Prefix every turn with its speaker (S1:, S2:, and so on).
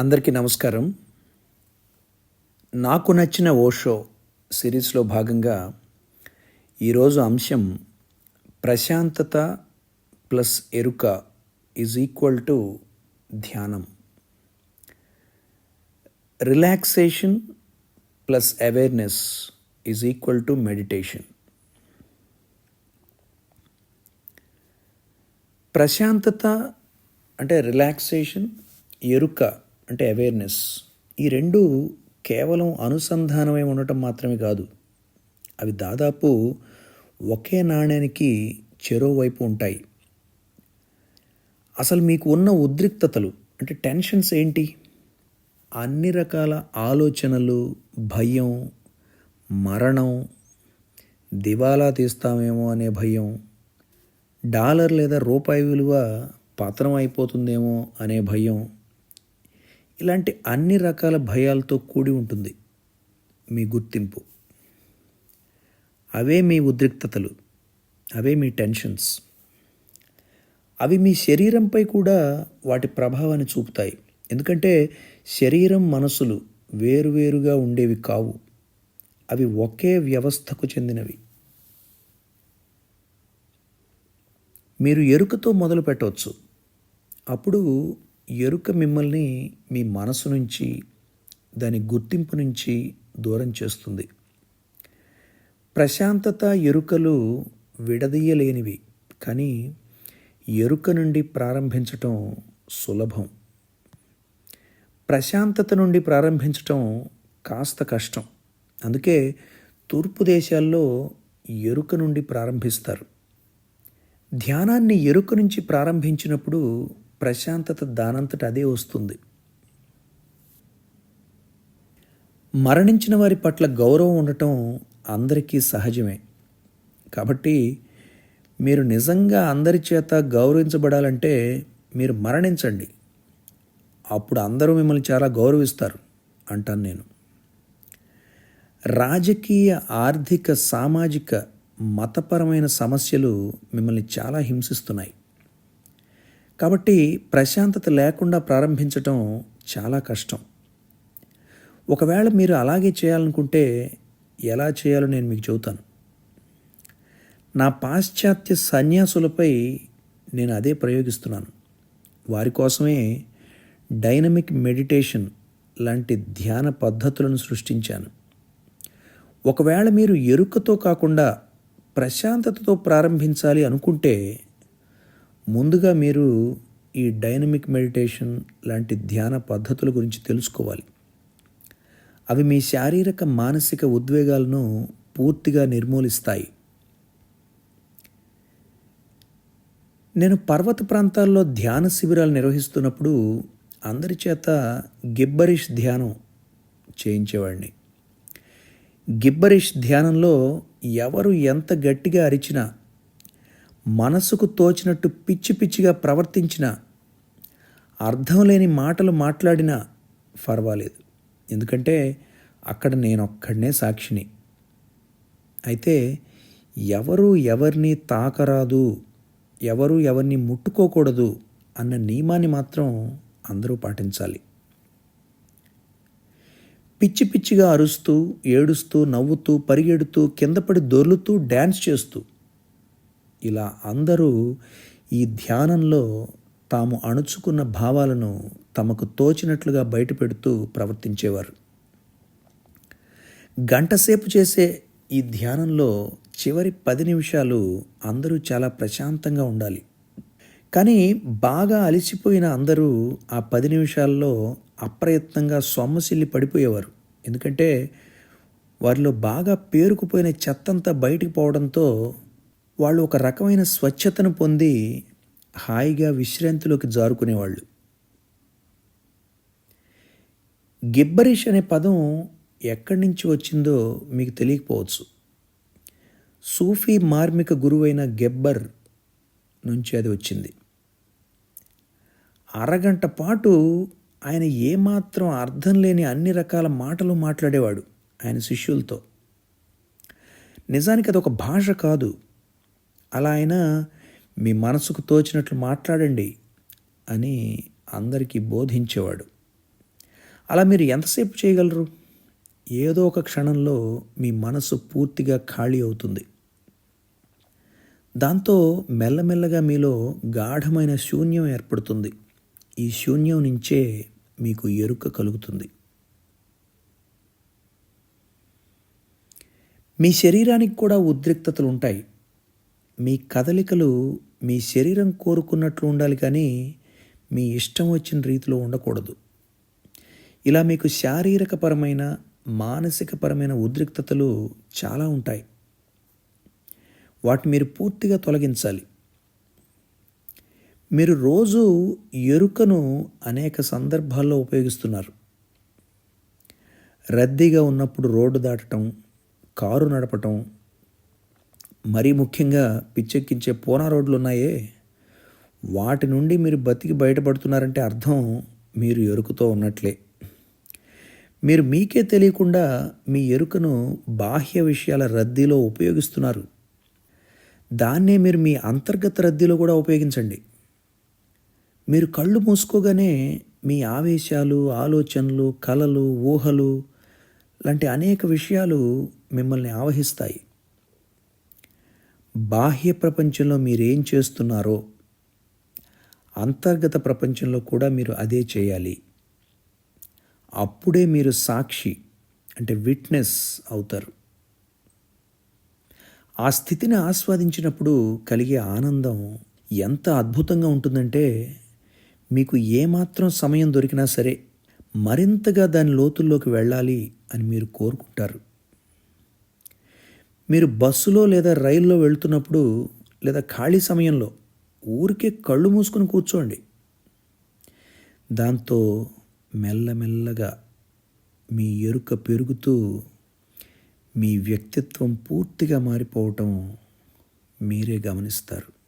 S1: అందరికీ నమస్కారం. నాకు నచ్చిన ఓషో సిరీస్లో భాగంగా ఈరోజు అంశం ప్రశాంతత ప్లస్ ఎరుక ఈజ్ ఈక్వల్ టు ధ్యానం. Relaxation plus awareness is equal to meditation. ప్రశాంతత అంటే రిలాక్సేషన్ ఎరుక అంటే అవేర్నెస్ ఈ రెండు కేవలం అనుసంధానమై ఉండటం మాత్రమే కాదు. అవి దాదాపు ఒకే నాణ్యానికి చెరోవైపు ఉంటాయి. అసలు మీకు ఉన్న ఉద్రిక్తతలు అంటే టెన్షన్స్ ఏంటి? అన్ని రకాల ఆలోచనలు భయం మరణం దివాలా తీస్తామేమో అనే భయం డాలర్ లేదా రూపాయి విలువ పతనం అయిపోతుందేమో అనే భయం ఇలాంటి అన్ని రకాల భయాలతో కూడి ఉంటుంది మీ గుర్తింపు. అవే మీ ఉద్రిక్తతలు. అవే మీ టెన్షన్స్. అవి మీ శరీరంపై కూడా వాటి ప్రభావాన్ని చూపుతాయి. ఎందుకంటే శరీరం మనసులు వేరువేరుగా ఉండేవి కావు. అవి ఒకే వ్యవస్థకు చెందినవి. మీరు ఎరుకతో మొదలు పెట్టవచ్చు అప్పుడు ఎరుక మిమ్మల్ని మీ మనసు నుంచి దాని గుర్తింపు నుంచి దూరం చేస్తుంది. ప్రశాంతత ఎరుకలు విడదీయలేనివి కానీ ఎరుక నుండి ప్రారంభించటం సులభం. ప్రశాంతత నుండి ప్రారంభించటం కాస్త కష్టం. అందుకే తూర్పు దేశాల్లో ఎరుక నుండి ప్రారంభిస్తారు. ధ్యానాన్ని ఎరుక నుంచి ప్రారంభించినప్పుడు ప్రశాంతత దానంతట అదే వస్తుంది. మరణించిన వారి పట్ల గౌరవం ఉండటం అందరికీ సహజమే. కాబట్టి మీరు నిజంగా అందరి చేత గౌరవించబడాలంటే మీరు మరణించండి. అప్పుడు అందరూ మిమ్మల్ని చాలా గౌరవిస్తారు అంటాను నేను. రాజకీయ ఆర్థిక సామాజిక మతపరమైన సమస్యలు మిమ్మల్ని చాలా హింసిస్తున్నాయి. కాబట్టి ప్రశాంతత లేకుండా ప్రారంభించటం చాలా కష్టం. ఒకవేళ మీరు అలాగే చేయాలనుకుంటే ఎలా చేయాలో నేను మీకు చెబుతాను. నా పాశ్చాత్య సన్యాసులపై నేను అదే ప్రయోగిస్తున్నాను. వారి కోసమే డైనమిక్ మెడిటేషన్ లాంటి ధ్యాన పద్ధతులను సృష్టించాను. ఒకవేళ మీరు ఎరుకతో కాకుండా ప్రశాంతతతో ప్రారంభించాలి అనుకుంటే ముందుగా మీరు ఈ డైనమిక్ మెడిటేషన్ లాంటి ధ్యాన పద్ధతుల గురించి తెలుసుకోవాలి. అవి మీ శారీరక మానసిక ఉద్వేగాలను పూర్తిగా నిర్మూలిస్తాయి. నేను పర్వత ప్రాంతాల్లో ధ్యాన శిబిరాలు నిర్వహిస్తున్నప్పుడు అందరి చేత గిబ్బరిష్ ధ్యానం చేయించేవాడిని. గిబ్బరిష్ ధ్యానంలో ఎవరు ఎంత గట్టిగా అరిచినా మనసుకు తోచినట్టు పిచ్చి పిచ్చిగా ప్రవర్తించిన అర్థం లేని మాటలు మాట్లాడినా పర్వాలేదు ఎందుకంటే అక్కడ నేనొక్కడనే సాక్షిని. అయితే ఎవరు ఎవరిని తాకరాదు ఎవరు ఎవరిని ముట్టుకోకూడదు అన్న నియమాన్ని మాత్రం అందరూ పాటించాలి. పిచ్చి పిచ్చిగా అరుస్తూ ఏడుస్తూ నవ్వుతూ పరిగెడుతూ కిందపడి దొర్లుతూ డ్యాన్స్ చేస్తూ ఇలా అందరూ ఈ ధ్యానంలో తాము అణుచుకున్న భావాలను తమకు తోచినట్లుగా బయటపెడుతూ ప్రవర్తించేవారు. గంటసేపు చేసే ఈ ధ్యానంలో చివరి పది నిమిషాలు అందరూ చాలా ప్రశాంతంగా ఉండాలి. కానీ బాగా అలసిపోయిన అందరూ ఆ పది నిమిషాల్లో అప్రయత్నంగా సొమ్మసిల్లి పడిపోయేవారు. ఎందుకంటే వారిలో బాగా పేరుకుపోయిన చెత్తంతా బయటికి పోవడంతో వాళ్ళు ఒక రకమైన స్వచ్ఛతను పొంది హాయిగా విశ్రాంతిలోకి జారుకునేవాళ్ళు. గిబ్బరిష్ అనే పదం ఎక్కడి నుంచి వచ్చిందో మీకు తెలియకపోవచ్చు. సూఫీ మార్మిక గురువైన గెబ్బర్ నుంచి అది వచ్చింది. అరగంట పాటు ఆయన ఏమాత్రం అర్థం లేని అన్ని రకాల మాటలు మాట్లాడేవాడు ఆయన శిష్యులతో. నిజానికి అది ఒక భాష కాదు. అలా అయినా మీ మనసుకు తోచినట్లు మాట్లాడండి అని అందరికీ బోధించేవాడు. అలా మీరు ఎంతసేపు చేయగలరు? ఏదో ఒక క్షణంలో మీ మనసు పూర్తిగా ఖాళీ అవుతుంది. దాంతో మెల్లమెల్లగా మీలో గాఢమైన శూన్యం ఏర్పడుతుంది. ఈ శూన్యం నుంచే మీకు ఎరుక కలుగుతుంది. మీ శరీరానికి కూడా ఉద్రిక్తతలు ఉంటాయి. మీ కదలికలు మీ శరీరం కోరుకున్నట్లు ఉండాలి కానీ మీ ఇష్టం వచ్చిన రీతిలో ఉండకూడదు. ఇలా మీకు శారీరకపరమైన మానసికపరమైన ఉద్రిక్తతలు చాలా ఉంటాయి. వాటిని మీరు పూర్తిగా తొలగించాలి. మీరు రోజు ఎరుకను అనేక సందర్భాల్లో ఉపయోగిస్తున్నారు. రద్దీగా ఉన్నప్పుడు రోడ్డు దాటటం కారు నడపటం మరీ ముఖ్యంగా పిచ్చెక్కించే పోనా రోడ్లు ఉన్నాయే వాటి నుండి మీరు బతికి బయటపడుతున్నారంటే అర్థం మీరు ఎరుకుతో ఉన్నట్లే. మీరు మీకే తెలియకుండా మీ ఎరుకను బాహ్య విషయాల రద్దీలో ఉపయోగిస్తున్నారు. దాన్నే మీరు మీ అంతర్గత రద్దీలో కూడా ఉపయోగించండి. మీరు కళ్ళు మూసుకోగానే మీ ఆవేశాలు ఆలోచనలు కలలు ఊహలు లాంటి అనేక విషయాలు మిమ్మల్ని ఆవహిస్తాయి. బాహ్య ప్రపంచంలో మీరేం చేస్తున్నారో అంతర్గత ప్రపంచంలో కూడా మీరు అదే చేయాలి. అప్పుడే మీరు సాక్షి అంటే విట్నెస్ అవుతారు. ఆ స్థితిని ఆస్వాదించినప్పుడు కలిగే ఆనందం ఎంత అద్భుతంగా ఉంటుందంటే మీకు ఏమాత్రం సమయం దొరికినా సరే మరింతగా దాని లోతుల్లోకి వెళ్ళాలి అని మీరు కోరుకుంటారు. మీరు బస్సులో లేదా రైల్లో వెళ్తున్నప్పుడు లేదా ఖాళీ సమయంలో ఊరికే కళ్ళు మూసుకొని కూర్చోండి. దాంతో మెల్లమెల్లగా మీ ఎరుక పెరుగుతూ మీ వ్యక్తిత్వం పూర్తిగా మారిపోవటం మీరే గమనిస్తారు.